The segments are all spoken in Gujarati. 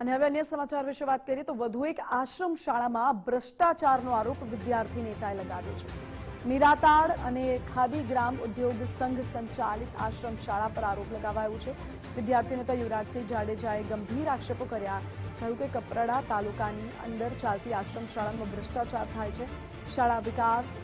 અને હવે અન્ય સમાચાર વિશે વાત કરીએ તો વધુ એક આશ્રમ શાળામાં ભ્રષ્ટાચારનો આરોપ વિદ્યાર્થી નેતાએ લગાવ્યો છે. નિરાતાળ અને ખાદી ગ્રામ ઉદ્યોગ સંઘ સંચાલિત આશ્રમ શાળા પર આરોપ લગાવાયો છે. વિદ્યાર્થી નેતા યુવરાજસિંહ જાડેજાએ ગંભીર આક્ષેપો કર્યા. કહ્યું કે કપરાડા તાલુકાની અંદર ચાલતી આશ્રમ શાળામાં ભ્રષ્ટાચાર થાય છે. શાળા વિકાસ,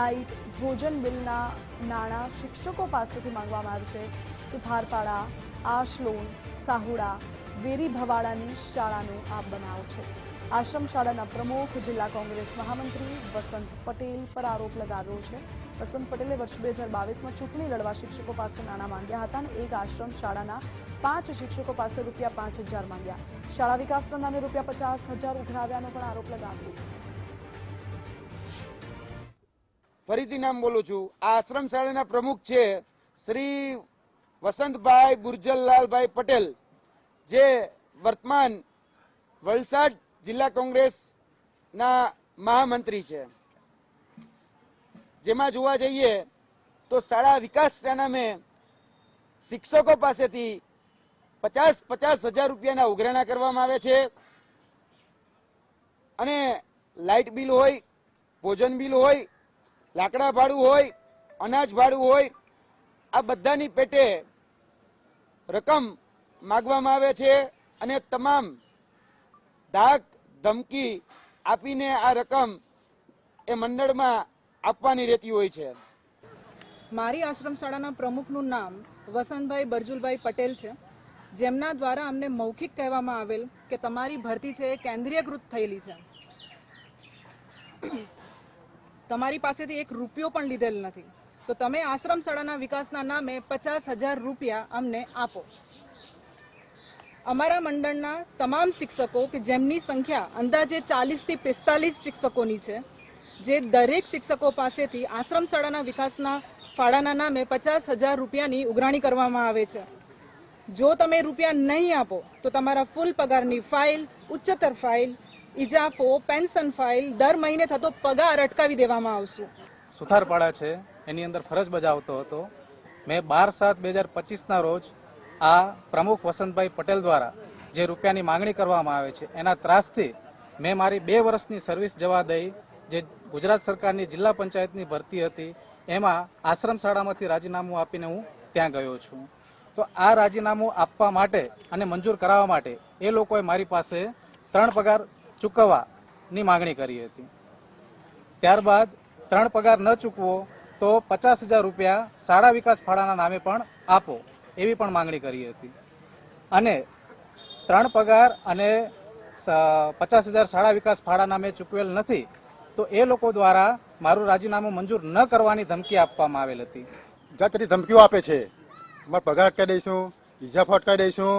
લાઇટ, ભોજન બિલના નાણાં શિક્ષકો પાસેથી માંગવામાં આવે છે. સુથારપાડા આશલોન, સાહુડા, વેરી ભવાડાની શાળાનો આ બનાવ છે. આશ્રમ શાળાના પ્રમુખ જિલ્લા કોંગ્રેસ મહામંત્રી વસંત પટેલ પર આરોપ લગાવ્યો છે. વસંત પટેલે વર્ષ બે હજાર બાવીસમાં ચૂંટણી લડવા શિક્ષકો પાસે નાણાં માંગ્યા હતા અને એક આશ્રમ શાળાના પાંચ શિક્ષકો પાસે રૂપિયા પાંચ હજાર માંગ્યા. શાળા વિકાસના નામે રૂપિયા પચાસ હજાર ઉઘરાવ્યાનો પણ આરોપ લગાવ્યો. ફરીથી નામ બોલું છું. આ આશ્રમ શાળાના પ્રમુખ છે શ્રી વસંતભાઈ બુરજલલાલભાઈ પટેલ, જે વર્તમાન વલસાડ જિલ્લા કોંગ્રેસના મહામંત્રી છે. જેમાં જોવા જઈએ તો શાળા વિકાસના નામે શિક્ષકો પાસેથી પચાસ પચાસ હજાર રૂપિયાના ઉઘરાણા કરવામાં આવે છે. અને લાઇટ બિલ હોય, ભોજન બિલ હોય, લાકડા ભાડું હોય, અનાજ ભાડું હોય, આ બધાની પેટે રકમ માગવામાં આવે છે અને તમામ ધાક ધમકી આપીને આ રકમ એ મંડળમાં આપવાની રહેતી હોય છે. મારી આશ્રમ શાળાના પ્રમુખનું નામ વસંતભાઈ બરજુલભાઈ પટેલ છે. જેમના દ્વારા અમને મૌખિક કહેવામાં આવેલ કે તમારી ભરતી છે એ કેન્દ્રીયકૃત થયેલી છે. તમારી પાસેથી એક રૂપિયો પણ લીધેલ નથી. તો તમે આશ્રમ શાળાના વિકાસના નામે પચાસ હજાર રૂપિયા અમને આપો. અમારા મંડળના તમામ શિક્ષકો કે જેમની સંખ્યા અંદાજે ચાલીસથી પિસ્તાલીસ શિક્ષકોની છે, જે દરેક શિક્ષકો પાસેથી આશ્રમ શાળાના વિકાસના ફાળાના નામે પચાસ હજાર રૂપિયાની ઉઘરાણી કરવામાં આવે છે. જો તમે રૂપિયા નહીં આપો, તો તમારા ફૂલ પગારની ફાઇલ, ઉચ્ચતર ફાઇલ, ઇજાફો, પેન્શન ફાઇલ દર મહિને થતો પગાર અટકાવી દેવામાં આવશે. સુથારપાડા છે. એની અંદર ફરજ બજાવતો હતો. મેં બાર સાત બે હજાર પચીસના રોજ આ પ્રમુખ વસંતભાઈ પટેલ દ્વારા જે રૂપિયાની માંગણી કરવામાં આવે છે, એના ત્રાસથી મેં મારી બે વર્ષની સર્વિસ જવા દઈ, જે ગુજરાત સરકારની જિલ્લા પંચાયતની ભરતી હતી, એમાં આશ્રમ શાળામાંથી રાજીનામું આપીને હું ત્યાં ગયો છું. તો આ રાજીનામું આપવા માટે અને મંજૂર કરાવવા માટે એ લોકોએ મારી પાસે ત્રણ પગાર ચૂકવવાની માંગણી કરી હતી. ત્યારબાદ ત્રણ પગાર ન ચૂકવો તો પચાસ હજાર રૂપિયા શાળા વિકાસ ફાળાના નામે પણ આપો એવી પણ માંગણી કરી હતી. અને ત્રણ પગાર અને પચાસ હજાર શાળા વિકાસ ફાળા નામે ચૂકવેલ નથી તો એ લોકો દ્વારા મારું રાજીનામું મંજૂર ન કરવાની ધમકી આપવામાં આવેલ હતી. જાતની ધમકીઓ આપે છે અમારે પગાર અટકાવી દઈશું ઇજા ફટકાવી દઈશું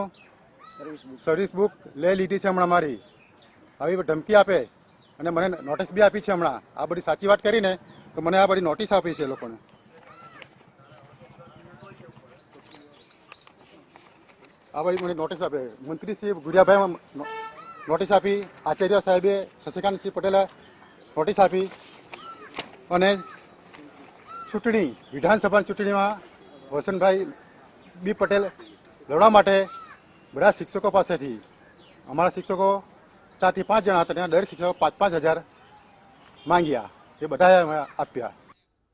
સર્વિસ બુક લઈ લીધી છે હમણાં મારી. આવી ધમકી આપે અને મને નોટિસ બી આપી છે હમણાં. આ બધી સાચી વાત કરીને તો મને આ બધી નોટિસ આપી છે એ લોકોને. આ બધી મને નોટિસ આપે મંત્રી શ્રી ગુરિયાભાઈ નોટિસ આપી, આચાર્ય સાહેબે શશિકાંતસિંહ પટેલે નોટિસ આપી અને ચૂંટણી વિધાનસભાની ચૂંટણીમાં વસંતભાઈ બી પટેલ લડવા માટે બધા શિક્ષકો પાસેથી, અમારા શિક્ષકો ચારથી પાંચ જણા હતા દરેક શિક્ષકો પાંચ પાંચ હજાર માંગ્યા. એ બધાએ અમે આપ્યા.